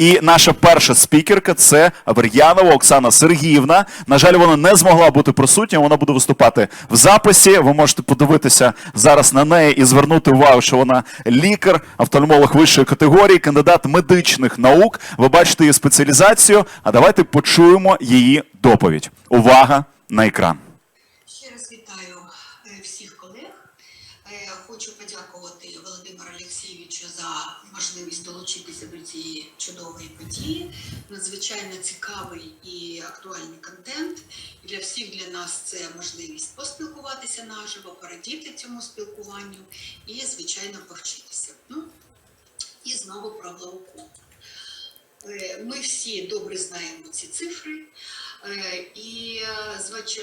І наша перша спікерка це Авер'янова Оксана Сергіївна. На жаль, вона не змогла бути присутня. Вона буде виступати в записі. Ви можете подивитися зараз на неї і звернути увагу, що вона лікар, офтальмолог вищої категорії, кандидат медичних наук. Ви бачите її спеціалізацію. А давайте почуємо її доповідь. Увага на екран. Ще раз вітаю е, всіх колег. Е, Хочу подякувати Володимиру Олексійовичу за можливість долучитися до цієї чудової події. Надзвичайно цікавий і актуальний контент. І для всіх для нас це можливість поспілкуватися наживо, порадіти цьому спілкуванню і, звичайно, повчитися. Ну, і знову про глаукому. Е, Ми всі добре знаємо ці цифри, і е,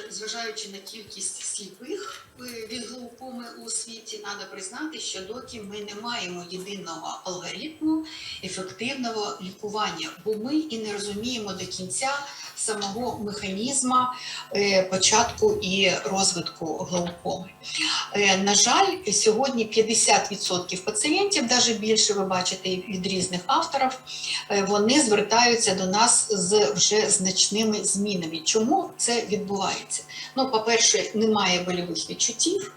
зважаючи на кількість сліпих е, від глаукоми у світі, треба признати, що доки ми не маємо єдиного алгоритму ефективного лікування, бо ми і не розуміємо до кінця самого механізму е, початку і розвитку глаукоми. Е, На жаль, сьогодні 50% пацієнтів, навіть більше ви бачите від різних авторів, е, вони звертаються до нас з вже значними змінами. Чому це відбувається? Ну, по-перше, немає больових відчуттів.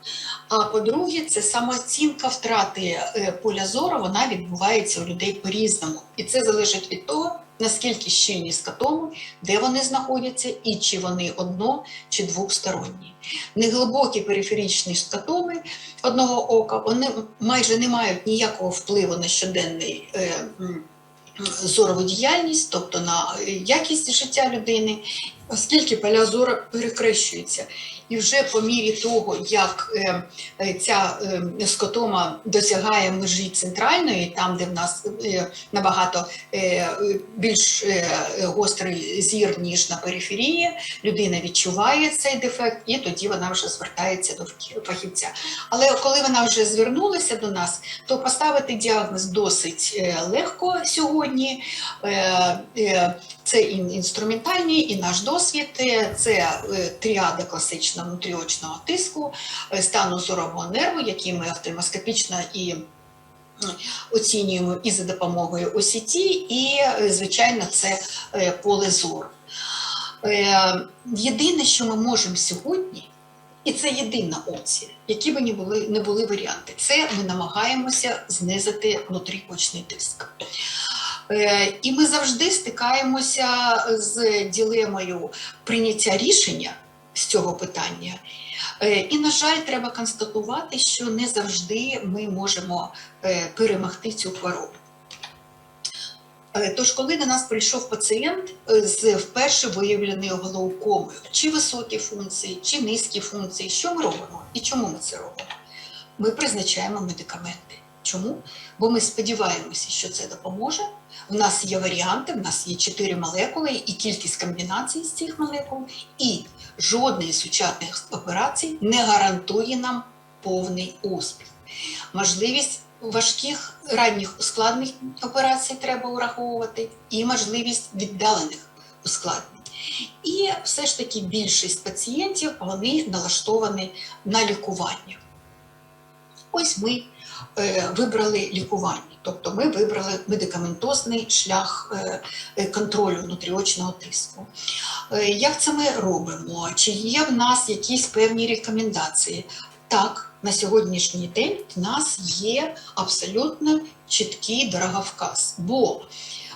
А по-друге, це самооцінка втрати поля зору, вона відбувається у людей по-різному. І це залежить від того, наскільки щільні скатоми, де вони знаходяться, і чи вони одно чи двосторонні. Неглибокі периферичні скатоми одного ока вони майже не мають ніякого впливу на щоденний е, зорову діяльність, тобто на якість життя людини, оскільки поля зору перекрещуються. І вже по мірі того, як е, е, ця е, скотома досягає межі центральної, там, де в нас набагато більш гострий зір, ніж на периферії, людина відчуває цей дефект, і тоді вона вже звертається до фахі- фахівця. Але коли вона вже звернулася до нас, то поставити діагноз досить легко сьогодні. Це і інструментальний, і наш досвід, е, це е, тріада класичного внутріочного тиску, е, стану зорового нерву, який ми офтальмоскопічно і оцінюємо і за допомогою ОСІТ, і, звичайно, це поле зору. Єдине, що ми можемо сьогодні, і це єдина опція, які б не були, не були варіанти. Це ми намагаємося знизити внутріочний тиск. Е, І ми завжди стикаємося з ділемою прийняття рішення з цього питання. Е, І, на жаль, треба констатувати, що не завжди ми можемо е, перемогти цю хворобу. Тож, коли до нас прийшов пацієнт з вперше виявленою глаукомою, чи високі функції, чи низькі функції, що ми робимо і чому ми це робимо? Ми призначаємо медикаменти. Чому? Бо ми сподіваємося, що це допоможе. У нас є варіанти, в нас є чотири молекули і кількість комбінацій з цих молекул, і жодної з сучасних операцій не гарантує нам повний успіх. Можливість важких ранніх ускладнених операцій треба враховувати, і можливість віддалених ускладнень. І все ж таки більшість пацієнтів вони налаштовані на лікування. Ось ми вибрали лікування, тобто ми вибрали медикаментозний шлях е, е, контролю внутріочного тиску. Е, як це ми робимо? Чи є в нас якісь певні рекомендації? Так, на сьогоднішній день в нас є абсолютно чіткий дороговказ, бо е,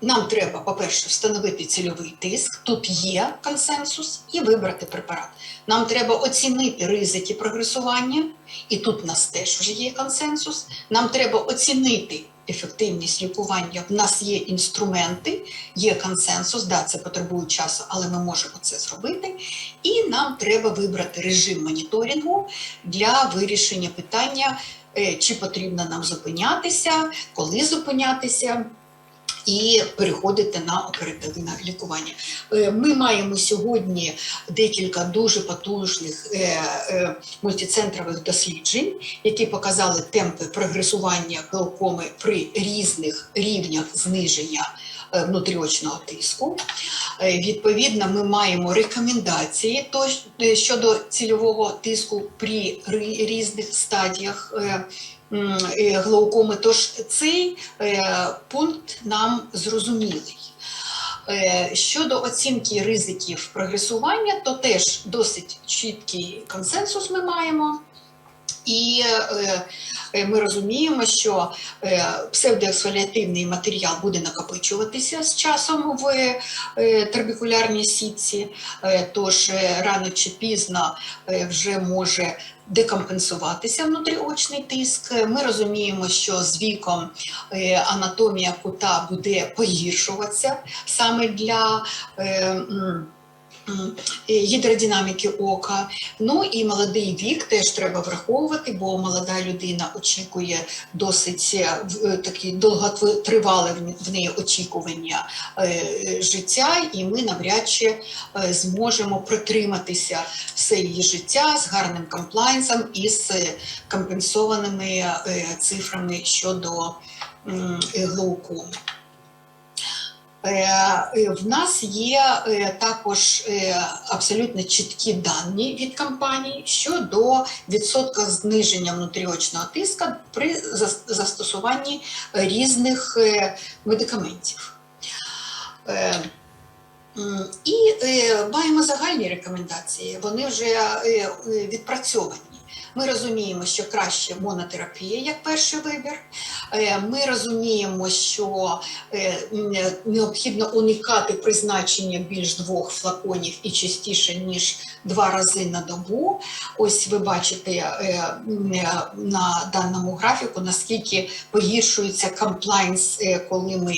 нам треба, по-перше, встановити цільовий тиск, тут є консенсус, і вибрати препарат. Нам треба оцінити ризики прогресування, і тут в нас теж вже є консенсус. Нам треба оцінити ефективність лікування. В нас є інструменти, є консенсус. Да, це потребує часу, але ми можемо це зробити. І нам треба вибрати режим моніторингу для вирішення питання, е, чи потрібно нам зупинятися, коли зупинятися. І переходити на оперативне лікування. Е, Ми маємо сьогодні декілька дуже потужних е, е, мультицентрових досліджень, які показали темпи прогресування глаукоми при різних рівнях зниження внутріочного тиску. Відповідно, ми маємо рекомендації щодо цільового тиску при різних стадіях глаукоми. Тож цей е, пункт нам зрозумілий. Е, Щодо оцінки ризиків прогресування, то теж досить чіткий консенсус ми маємо. І е, е, ми розуміємо, що е, псевдоексфоліативний матеріал буде накопичуватися з часом в трабекулярній сітці, тож рано чи пізно вже може декомпенсуватися внутріочний тиск. Ми розуміємо, що з віком анатомія кута буде погіршуватися саме для. Е, Гідродинаміки ока. Ну і молодий вік теж треба враховувати, бо молода людина очікує досить е, е, такі довготривале в- неї очікування життя, і ми навряд чи зможемо протриматися все її життя з гарним комплайнсом і з компенсованими цифрами щодо глаукоми. Е, е, В нас є е, також абсолютно чіткі дані від компаній щодо відсотка зниження внутріочного тиска при застосуванні різних медикаментів. І маємо загальні рекомендації, вони вже відпрацьовані. Ми розуміємо, що краще монотерапія як перший вибір. Е, Ми розуміємо, що е, необхідно уникати призначення більш двох флаконів і частіше ніж два рази на добу. Ось ви бачите е, е, на даному графіку, наскільки погіршується комплайнс, е, коли ми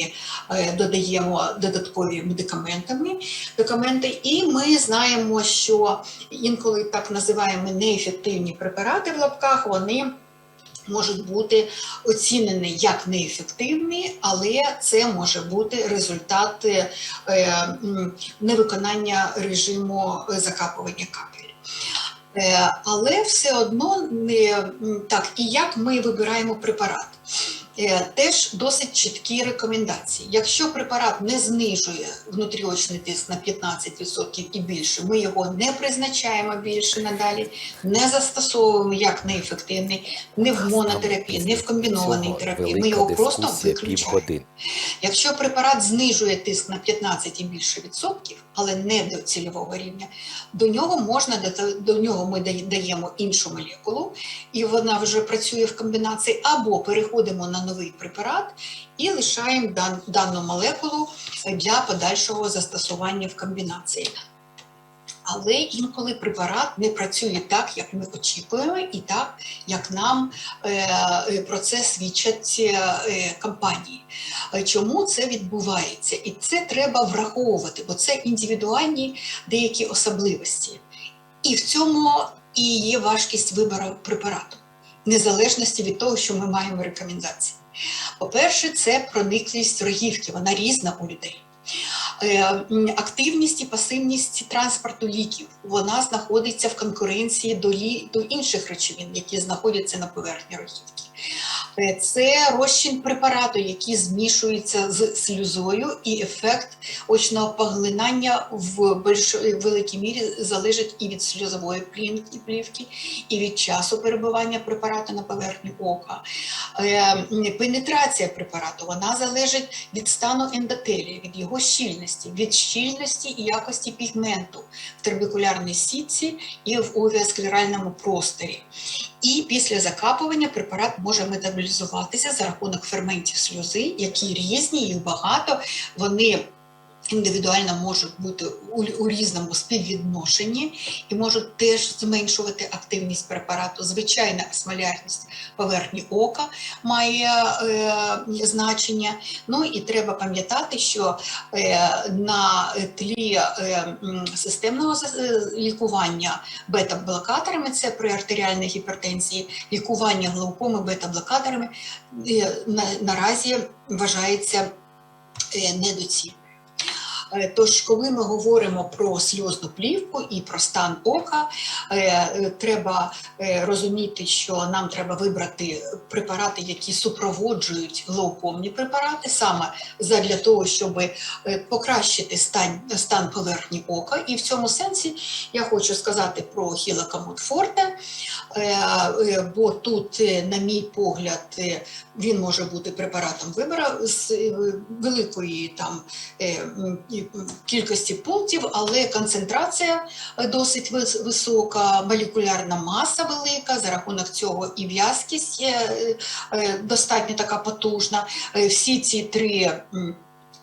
е, додаємо додаткові медикаментами, документи. І ми знаємо, що інколи так називаємо неефективні препарати в лапках, вони можуть бути оцінені як неефективні, але це може бути результат е, невиконання режиму е, закапування капель. Е, Але все одно не так, і як ми вибираємо препарат. Е, Теж досить чіткі рекомендації. Якщо препарат не знижує внутріочний тиск на 15% і більше, ми його не призначаємо більше надалі, не застосовуємо як неефективний, не в монотерапії, не в комбінованій терапії. Ми його просто виключаємо. Якщо препарат знижує тиск на 15 і більше відсотків, але не до цільового рівня, до нього можна до нього ми даємо іншу молекулу, і вона вже працює в комбінації, або переходимо на новий препарат і лишаємо дан- дану молекулу для подальшого застосування в комбінації. Але інколи препарат не працює так, як ми очікуємо, і так, як нам е, е, про це свідчать е, компанії. Чому це відбувається? І це треба враховувати, бо це індивідуальні деякі особливості. І в цьому і є важкість вибору препарату, незалежності від того, що ми маємо рекомендації. По-перше, це прониклість рогівки, вона різна у людей. Е, Активність і пасивність транспорту ліків вона знаходиться в конкуренції до, лі... до інших речовин, які знаходяться на поверхні рогівки. Е, Це розчин препарату, який змішується з сльозою, і ефект очного поглинання в більш великій мірі залежить і від сльозової плівки, і від часу перебування препарату на поверхні ока. Е, Пенетрація препарату вона залежить від стану ендотелія, від його щільності, від щільності і якості пігменту в трабекулярній сітці і в овіосклеральному просторі. І після закапування препарат може метаболізуватися за рахунок ферментів сльози, які різні, їх багато. Вони індивідуально можуть бути у, у різному співвідношенні і можуть теж зменшувати активність препарату. Звичайна осмолярність поверхні ока має е, значення. Ну і треба пам'ятати, що е, на тлі е, системного е, лікування бета-блокаторами, це при артеріальній гіпертензії, лікування глаукоми бета-блокаторами е, на, наразі вважається е, недоцільним. Е, Тож, коли ми говоримо про сльозну плівку і про стан ока, е, е, треба розуміти, що нам треба вибрати препарати, які супроводжують глаукомні препарати, саме задля того, щоб покращити стан, стан поверхні ока. І в цьому сенсі я хочу сказати про хілакамут форте, бо тут, на мій погляд, він може бути препаратом вибора з великої там кількості пунктів, але концентрація е, досить висока, молекулярна маса велика. За рахунок цього і в'язкість е, е, достатньо така потужна. Всі ці три.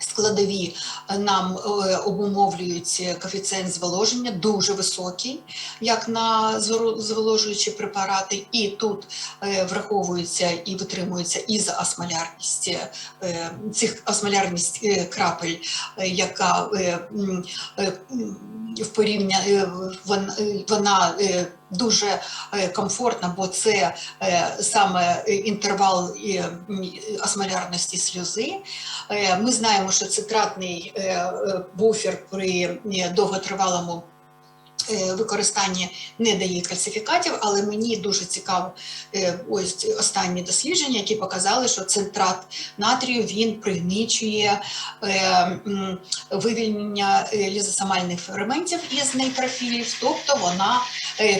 Складові е, нам е, обумовлюють коефіцієнт зволоження дуже високий, як на зволожуючі препарати, і тут е, враховується і витримується ізоосмолярність цих осмолярність е, крапель, яка в порівня е, е, вона е, дуже комфортна, бо це саме інтервал осмолярності сльози. Ми знаємо, що цитратний е, е, буфер при довготривалому е, використанні не дає кальцифікатів, але мені дуже цікаво е, ось останні дослідження, які показали, що цитрат натрію він пригнічує е, вивільнення лізосомальних ферментів із нейтрофілів, тобто вона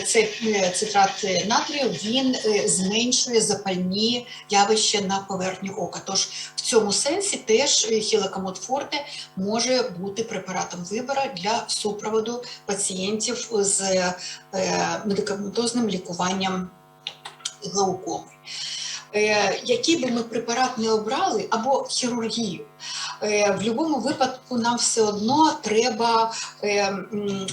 це е, цитрат натрію він зменшує запальні явища на поверхню ока. Тож в цьому сенсі теж форте може бути препаратом вибора для супроводу пацієнтів з е, медикаментозним лікуванням глаукоми. Е, Який би ми препарат не обрали або хірургію, е, в будь-якому випадку нам все одно треба е,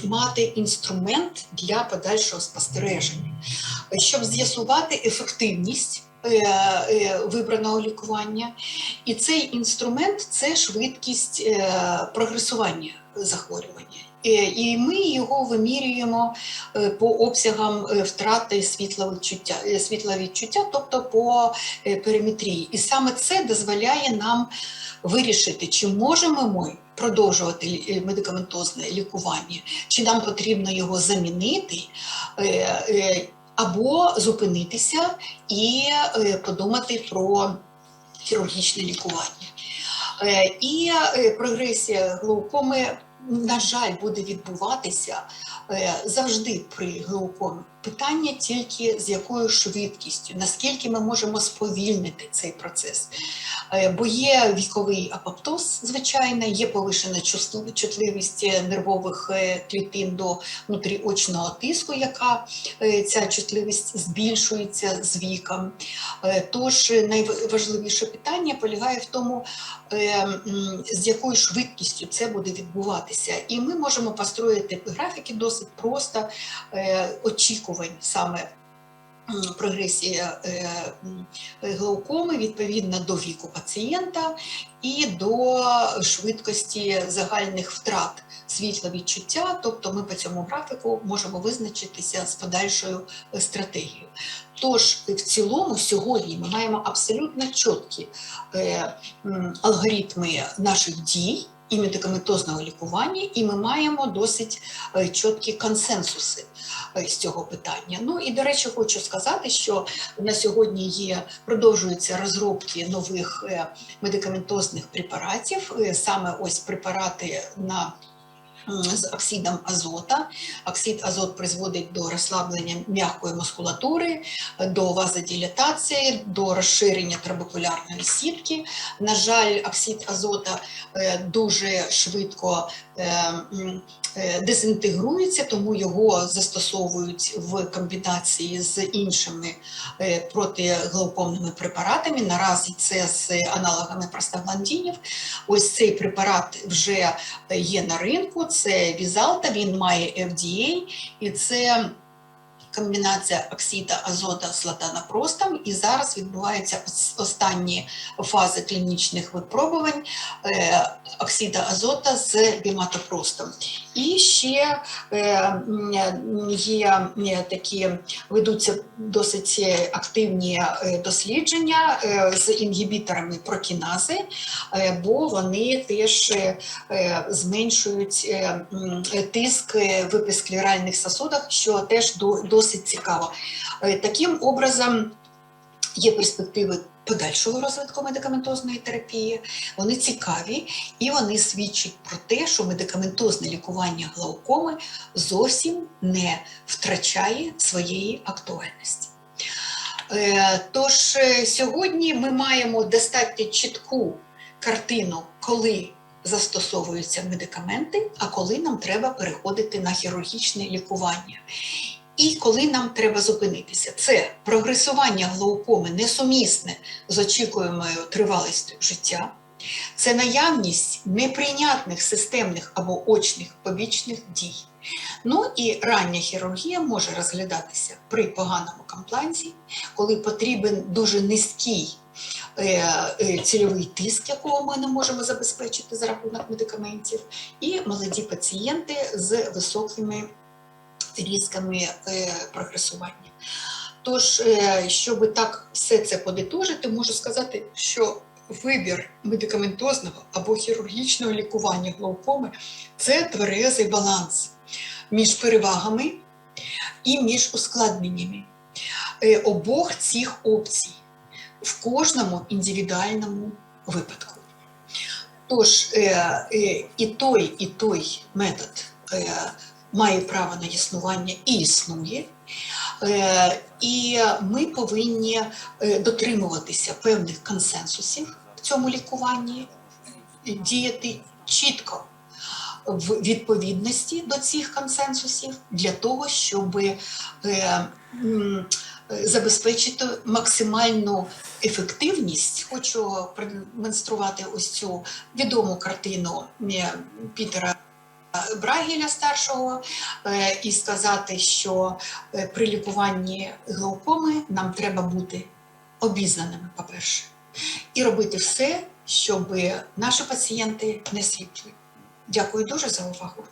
мати інструмент для подальшого спостереження, Е, щоб з'ясувати ефективність. е, е, Вибраного лікування, і цей інструмент це швидкість е, прогресування захворювання. Е, І ми його вимірюємо е, по обсягам е, втрати світловідчуття, світловідчуття, тобто по периметрії. І саме це дозволяє нам вирішити, чи можемо ми продовжувати медикаментозне лікування, чи нам потрібно його замінити. Або зупинитися і подумати про хірургічне лікування. Е, І е, прогресія глаукоми, на жаль, буде відбуватися е, завжди при глаукомі. Питання тільки з якою швидкістю, наскільки ми можемо сповільнити цей процес. Е, Бо є віковий апоптоз, звичайно, є повишена чутливість нервових е, клітин до внутріочного тиску, яка е, ця чутливість збільшується з віком. Тож найважливіше питання полягає в тому, з якою швидкістю це буде відбуватися. І ми можемо построїти графіки досить просто е, очікувань саме. Прогресія е, глаукоми відповідно до віку пацієнта і до швидкості загальних втрат світловідчуття. Тобто ми по цьому графіку можемо визначитися з подальшою е, стратегією. Тож, в цілому, сьогодні ми маємо абсолютно чіткі е, алгоритми наших дій і медикаментозного лікування, і ми маємо досить е, чіткі консенсуси е, з цього питання. Ну і до речі, хочу сказати, що на сьогодні є продовжуються розробки нових е, медикаментозних препаратів, саме ось препарати на з оксидом азота. Оксид азот призводить до розслаблення м'якої мускулатури, е, до вазодилатації, до розширення трабекулярної сітки. На жаль, оксид азота е, дуже швидко е, е, дезінтегрується, тому його застосовують в комбінації з іншими е, протиглаукомними препаратами. Наразі це з аналогами простагландинів. Ось цей препарат вже є на ринку. Це Візалта, він має FDA, і це комбінація оксида азота з латанапростом. І зараз відбуваються останні фази клінічних випробувань. оксіда оксида азота з біматопростом. І ще е, є такі, ведуться досить активні е, дослідження е, з інгібіторами прокінази, бо вони теж зменшують тиск в епісклеральних сосудах, що теж досить цікаво. Таким образом, є перспективи подальшого розвитку медикаментозної терапії, вони цікаві і вони свідчать про те, що медикаментозне лікування глаукоми зовсім не втрачає своєї актуальності. Е, Тож е, сьогодні ми маємо достатньо чітку картину, коли застосовуються медикаменти, а коли нам треба переходити на хірургічне лікування. І коли нам треба зупинитися, це прогресування глаукоми несумісне з очікуємою тривалістю життя, це наявність неприйнятних системних або очних побічних дій. Ну і рання хірургія може розглядатися при поганому комплансі, коли потрібен дуже низький е, е, цільовий тиск, якого ми не можемо забезпечити за рахунок медикаментів, і молоді пацієнти з високими різками е, прогресування. Тож, е, щоб так все це подитожити, можу сказати, що вибір медикаментозного або хірургічного лікування глаукоми це тверезий баланс між перевагами і між ускладненнями е, обох цих опцій в кожному індивідуальному випадку. Тож і той, і той метод має право на існування і існує. Е, І ми повинні е, дотримуватися певних консенсусів в цьому лікуванні, діяти чітко в відповідності до цих консенсусів для того, щоб е, забезпечити максимальну ефективність. Хочу продемонструвати ось цю відому картину Пітера Брагеля старшого е, і сказати, що е, при лікуванні глаукоми нам треба бути обізнаними, по-перше, і робити все, щоб наші пацієнти не сліпли. Дякую дуже за увагу.